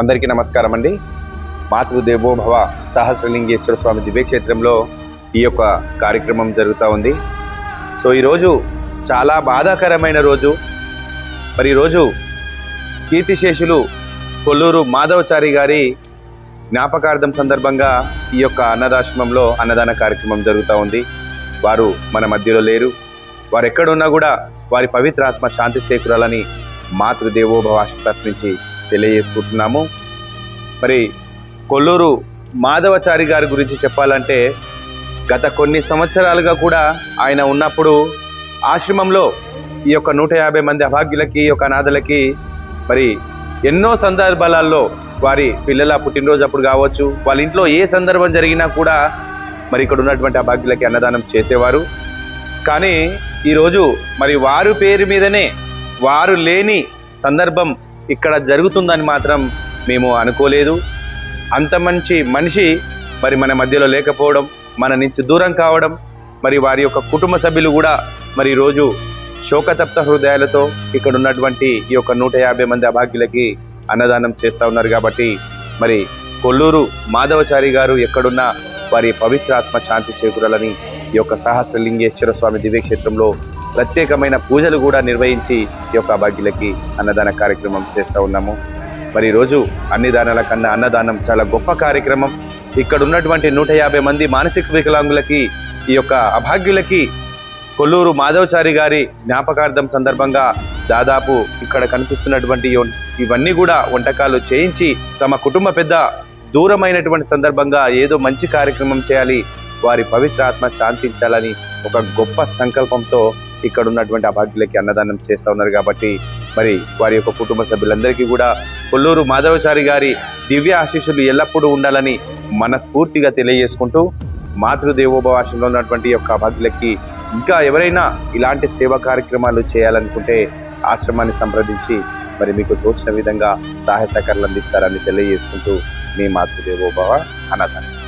అందరికీ నమస్కారం అండి. మాతృదేవోభవ సహస్రలింగేశ్వర స్వామి దివ్యక్షేత్రంలో ఈ యొక్క కార్యక్రమం జరుగుతూ ఉంది. సో ఈరోజు చాలా బాధాకరమైన రోజు. మరి ఈరోజు కీర్తిశేషులు కొల్లూరు మాధవచారి గారి జ్ఞాపకార్థం సందర్భంగా ఈ యొక్క అన్నదాశ్రమంలో అన్నదాన కార్యక్రమం జరుగుతూ ఉంది. వారు మన మధ్యలో లేరు. వారు ఎక్కడున్నా కూడా వారి పవిత్ర ఆత్మ శాంతి చేకూరాలని మాతృదేవోభవ ప్రార్థించి తెలియజేసుకుంటున్నాము. మరి కొల్లూరు మాధవచారి గారి గురించి చెప్పాలంటే గత కొన్ని సంవత్సరాలుగా కూడా ఆయన ఉన్నప్పుడు ఆశ్రమంలో ఈ యొక్క నూట యాభై మంది అభాగ్యులకి ఈ యొక్క అనాథలకి మరి ఎన్నో సందర్భాలలో వారి పిల్లల పుట్టినరోజు అప్పుడు కావచ్చు వాళ్ళ ఇంట్లో ఏ సందర్భం జరిగినా కూడా మరి ఇక్కడ ఉన్నటువంటి అభాగ్యులకి అన్నదానం చేసేవారు. కానీ ఈరోజు మరి వారు పేరు మీదనే వారు లేని సందర్భం ఇక్కడ జరుగుతుందని మాత్రం మేము అనుకోలేదు. అంత మంచి మనిషి మరి మన మధ్యలో లేకపోవడం మన నుంచి దూరం కావడం మరి వారి యొక్క కుటుంబ సభ్యులు కూడా మరి ఈరోజు శోకతప్త హృదయాలతో ఇక్కడ ఉన్నటువంటి ఈ యొక్క నూట యాభై మంది అభాగ్యులకి అన్నదానం చేస్తూ ఉన్నారు కాబట్టి మరి కొల్లూరు మాధవచారి గారు ఎక్కడున్నా వారి పవిత్రాత్మ శాంతి చేకూరాలని ఈ యొక్క సహస్రలింగేశ్వర స్వామి దివ్యక్షేత్రంలో ప్రత్యేకమైన పూజలు కూడా నిర్వహించి ఈ యొక్క అభాగ్యులకి అన్నదాన కార్యక్రమం చేస్తూ ఉన్నాము. మరి ఈరోజు అన్ని దానాల కన్నా అన్నదానం చాలా గొప్ప కార్యక్రమం. ఇక్కడ ఉన్నటువంటి నూట యాభై మంది మానసిక వికలాంగులకి ఈ యొక్క అభాగ్యులకి కొల్లూరు మాధవచారి గారి జ్ఞాపకార్థం సందర్భంగా దాదాపు ఇక్కడ కనిపిస్తున్నటువంటి ఇవన్నీ కూడా వంటకాలు చేయించి తమ కుటుంబ పెద్ద దూరమైనటువంటి సందర్భంగా ఏదో మంచి కార్యక్రమం చేయాలి వారి పవిత్ర ఆత్మ శాంతించాలని ఒక గొప్ప సంకల్పంతో ఇక్కడ ఉన్నటువంటి అభాగ్యులకి అన్నదానం చేస్తూ ఉన్నారు కాబట్టి మరి వారి యొక్క కుటుంబ సభ్యులందరికీ కూడా కొల్లూరు మాధవచారి గారి దివ్య ఆశీస్సులు ఎల్లప్పుడూ ఉండాలని మనస్ఫూర్తిగా తెలియజేసుకుంటూ మాతృదేవోభాషలో ఉన్నటువంటి యొక్క అభాగ్యులకి ఇంకా ఎవరైనా ఇలాంటి సేవా కార్యక్రమాలు చేయాలనుకుంటే ఆశ్రమాన్ని సంప్రదించి మరి మీకు తోచిన విధంగా సహాయ సహకారాలు అందిస్తారని తెలియజేసుకుంటూ మీ మాతృదేవోభవ అన్నదానం.